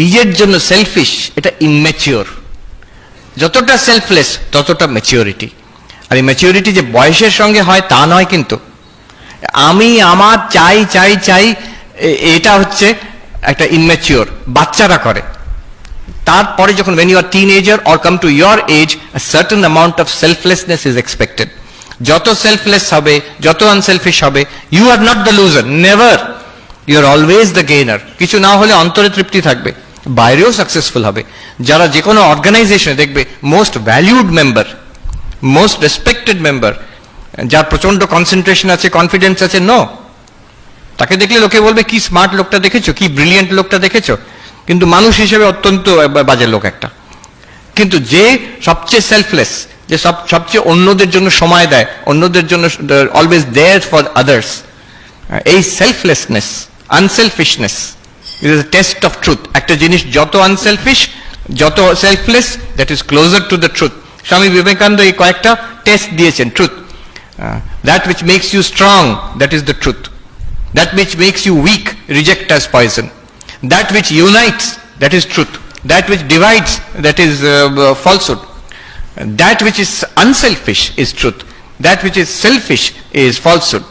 নিজের জন্য সেলফিশ এটা ইনম্যাচিওর যতটা সেলফলেস ততটা ম্যাচিওরিটি আর এই ম্যাচিওরিটি যে বয়সের সঙ্গে হয়, তা নয় কিন্তু। আমি, আমার, চাই চাই চাই এটা হচ্ছে একটা ইনম্যাচিওর বাচ্চারা করে। তারপরে যখন when you are teenager or come to your age, a certain amount of selflessness is expected যত সেলফলেস হবে, যত আনসেলফিশ হবে you are not the loser never you are always the gainer কিছু না হলে অন্তরে তৃপ্তি থাকবে। বাইরেও সাকসেসফুল হবে। যারা যে কোনো অর্গানাইজেশনে দেখবে most valued member most respected member যার প্রচণ্ড কনসেন্ট্রেশন আছে কনফিডেন্স আছে নো তাকে দেখলে লোকে বলবে, কি স্মার্ট লোকটা দেখেছ? কি ব্রিলিয়েন্ট লোকটা দেখেছ? কিন্তু মানুষ হিসেবে অত্যন্ত বাজে লোক একটা। কিন্তু যে সবচেয়ে সেলফলেস যে সব, সবচেয়ে অন্যদের জন্য সময় দেয়, অন্যদের জন্য অলওয়েজ দেয়ার ফর আদার্স এই selflessness unselfishness it is test of truth একটা জিনিস যত আনসেলফিশ যত selfless that is closer to the truth Swami Vivekananda এই কয়েকটা টেস্ট দিয়েছেন truth that which makes you strong that is the truth that which makes you weak reject as poison that which unites that is truth that which divides that is uh, uh, falsehood that which is unselfish is truth that which is selfish is falsehood